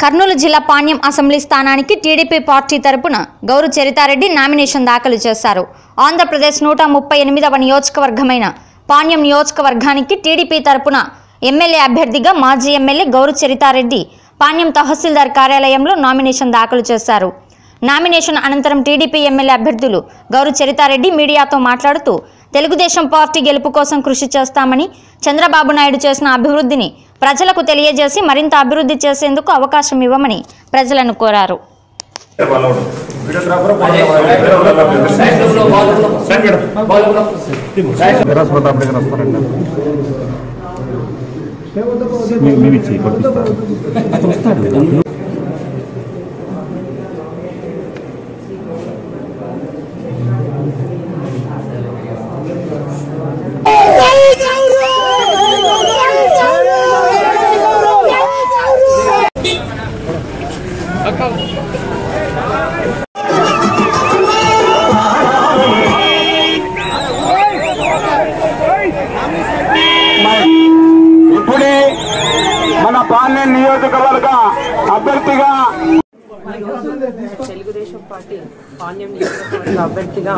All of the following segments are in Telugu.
కర్నూలు జిల్లా పాణ్యం అసెంబ్లీ స్థానానికి టీడీపీ పార్టీ తరపున గౌరు చరితారెడ్డి నామినేషన్ దాఖలు చేశారు. ఆంధ్రప్రదేశ్ నూట ముప్పై ఎనిమిదవ నియోజకవర్గమైన పాణ్యం నియోజకవర్గానికి టీడీపీ తరపున ఎమ్మెల్యే అభ్యర్థిగా మాజీ ఎమ్మెల్యే గౌరు చరితారెడ్డి పాణ్యం తహసీల్దార్ కార్యాలయంలో నామినేషన్ దాఖలు చేశారు. నామినేషన్ అనంతరం టీడీపీ ఎమ్మెల్యే అభ్యర్థులు గౌరు చరితారెడ్డి మీడియాతో మాట్లాడుతూ తెలుగుదేశం పార్టీ గెలుపు కోసం కృషి చేస్తామని చంద్రబాబు నాయుడు చేసిన అభివృద్ధిని ప్రజలకు తెలియజేసి మరింత అభివృద్ధి చేసేందుకు అవకాశం ఇవ్వమని ప్రజలను కోరారు. మేము ఇచ్చి పంపిస్తాం అతను వస్తాడు మన పాలెం నియోజకవర్గ అభ్యర్థిగా తెలుగుదేశం పార్టీ పాణ్యం నియోజకవర్గ అభ్యర్థిగా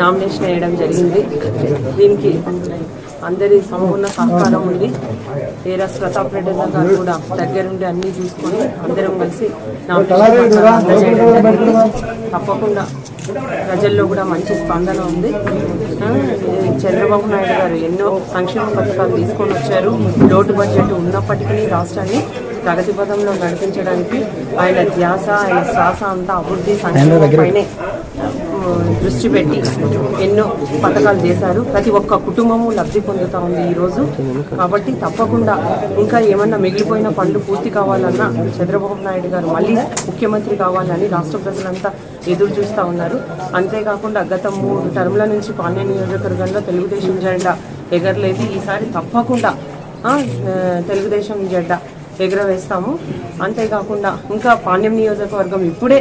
నామినేషన్ వేయడం జరిగింది. దీనికి అందరి సంపూర్ణ సహకారం ఉంది. ఏరాస్ ప్రతాప్ రెడ్డి గారు కూడా దగ్గరుండి అన్ని చూసుకొని అందరం కలిసి నామినేషన్ అందజేయడం జరిగింది. తప్పకుండా ప్రజల్లో కూడా మంచి స్పందన ఉంది. చంద్రబాబు నాయుడు గారు ఎన్నో సంక్షేమ పథకాలు తీసుకొని వచ్చారు. లోటు బడ్జెట్ ఉన్నప్పటికీ రాష్ట్రాన్ని ప్రగతి పథంలో నడిపించడానికి ఆయన ధ్యాస ఆయన శ్వాస అంతా అభివృద్ధి సంక్షేమంపైనే ఆ, దృష్టి పెట్టి ఎన్నో పథకాలు చేశారు. ప్రతి ఒక్క కుటుంబము లబ్ధి పొందుతా ఉంది ఈరోజు కాబట్టి తప్పకుండా ఇంకా ఏమన్నా మిగిలిపోయిన పనులు పూర్తి కావాలన్నా చంద్రబాబు నాయుడు గారు మళ్ళీ ముఖ్యమంత్రి కావాలని రాష్ట్ర ప్రజలంతా ఎదురు చూస్తూ ఉన్నారు. అంతేకాకుండా గత మూడు టర్మ్ల నుంచి పాణ్య నియోజకవర్గంలో తెలుగుదేశం జెండా ఎగరలేదు. ఈసారి తప్పకుండా తెలుగుదేశం జెండా ఎగరవేస్తాము. అంతేకాకుండా ఇంకా పాణ్యం నియోజకవర్గం ఇప్పుడే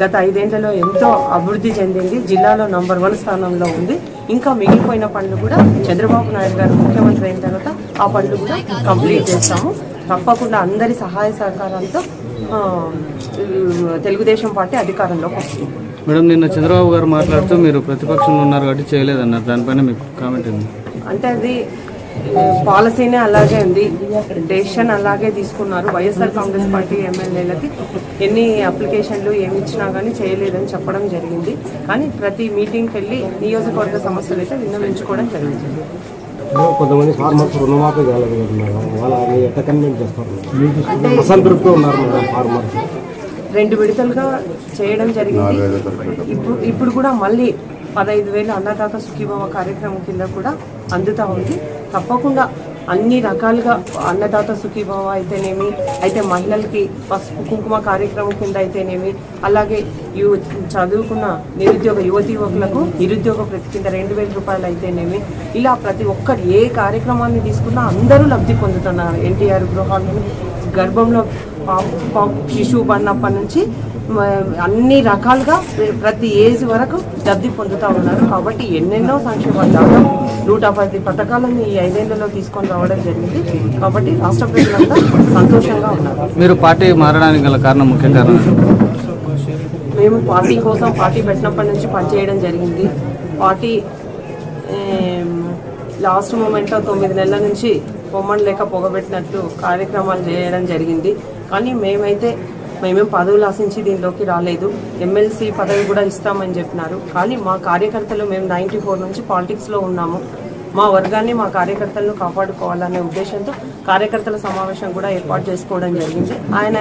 గత ఐదేళ్ళలో ఎంతో అభివృద్ధి చెందింది. జిల్లాలో నంబర్ వన్ స్థానంలో ఉంది. ఇంకా మిగిలిపోయిన పనులు కూడా చంద్రబాబు నాయుడు గారు ముఖ్యమంత్రి అయిన తర్వాత ఆ పనులు కూడా కంప్లీట్ చేస్తాము. తప్పకుండా అందరి సహాయ సహకారాలతో ఆ, తెలుగుదేశం పార్టీ అధికారంలోకి వస్తుంది. మేడం నిన్న చంద్రబాబు గారు మాట్లాడుతూ మీరు ప్రతిపక్షంలో ఉన్నారు కాబట్టి చేయలేదన్నారు. దానిపైన మీకు కామెంట్ ఉంది అంటే అది పాలసీనే అలాగే ఉంది. డెసిషన్ అలాగే తీసుకున్నారు. వైఎస్ఆర్ కాంగ్రెస్ పార్టీ ఎమ్మెల్యేలకి ఎన్ని అప్లికేషన్లు ఏమి ఇచ్చినా కానీ చేయలేదని చెప్పడం జరిగింది. కానీ ప్రతి మీటింగ్కి వెళ్ళి నియోజకవర్గ సమస్యలు అయితే విన్నవించుకోవడం జరుగుతుంది కొంతమంది ఫార్మర్స్ రుణమాఫీ కాలేదు కదా మేడం. వాళ్ళని ఎట్లా కన్వీన్ చేస్తారు ఉన్నారు మేడం ఫార్మర్స్. రెండు విడతలుగా చేయడం జరిగింది. ఇప్పుడు ఇప్పుడు కూడా మళ్ళీ పదహైదు వేలు అన్నదాత సుఖీభావ కార్యక్రమం కింద కూడా అందుతూ ఉంది. తప్పకుండా అన్ని రకాలుగా అన్నదాత సుఖీభావ అయితేనేమి అయితే మహిళలకి పసుపు కుంకుమ కార్యక్రమం కింద అయితేనేమి అలాగే యు చదువుకున్న నిరుద్యోగ యువతి యువకులకు నిరుద్యోగ ప్రతి కింద రెండు వేల రూపాయలు అయితేనేమి ఇలా ప్రతి ఒక్కరు ఏ కార్యక్రమాన్ని తీసుకున్నా అందరూ లబ్ధి పొందుతున్నారు. ఎన్టీఆర్ గృహాలను గర్భంలో పాప- శిశువు పడినప్పటి నుంచి అన్ని రకాలుగా ప్ర- ప్రతి ఏజ్ వరకు లబ్ధి పొందుతూ ఉన్నారు. కాబట్టి ఎన్నెన్నో సంక్షేమాలు దాదాపు నూట పది పథకాలను ఈ ఐదేళ్ళలో తీసుకొని రావడం జరిగింది. కాబట్టి రాష్ట్ర ప్రజలంతా సంతోషంగా ఉన్నారు. మీరు పార్టీ మారడానికి గల కారణం ముఖ్య కారణం? మేము పార్టీ కోసం పార్టీ పెట్టినప్పటి నుంచి పనిచేయడం జరిగింది. పార్టీ లాస్ట్ మూమెంట్లో తొమ్మిది నెలల నుంచి పొమ్మని లేక పొగబెట్టినట్లు కార్యక్రమాలు చేయడం జరిగింది. కానీ మేమైతే మేమేం పదవులు ఆశించి దీనిలోకి రాలేదు. ఎమ్మెల్సీ పదవి కూడా ఇస్తామని చెప్పినారు. కానీ మా కార్యకర్తలు మేము నైంటీ ఫోర్ నుంచి పాలిటిక్స్లో ఉన్నాము. మా వర్గాన్ని మా కార్యకర్తలను కాపాడుకోవాలనే ఉద్దేశంతో కార్యకర్తల సమావేశం కూడా ఏర్పాటు చేసుకోవడం జరిగింది. ఆయన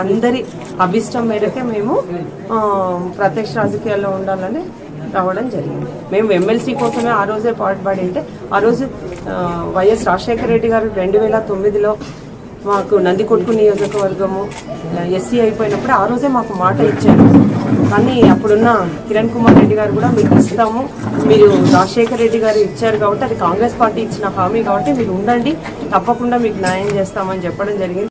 అందరి అభిష్టం మేరకే మేము ప్రత్యక్ష రాజకీయాల్లో ఉండాలని రావడం జరిగింది. మేము ఎమ్మెల్సీ కోసమే ఆ రోజే పాటుపడి ఉంటే ఆ రోజు వైఎస్ రాజశేఖర రెడ్డి గారు రెండు వేల తొమ్మిదిలో మాకు నందికొట్కు నియోజకవర్గము ఎస్సీ అయిపోయినప్పుడు ఆ రోజే మాకు మాట ఇచ్చారు కానీ అప్పుడున్న కిరణ్ కుమార్ రెడ్డి గారు కూడా మీకు ఇస్తాము. మీరు రాజశేఖర రెడ్డి గారు ఇచ్చారు కాబట్టి అది కాంగ్రెస్ పార్టీ ఇచ్చిన హామీ కాబట్టి మీరు ఉండండి తప్పకుండా మీకు న్యాయం చేస్తామని చెప్పడం జరిగింది.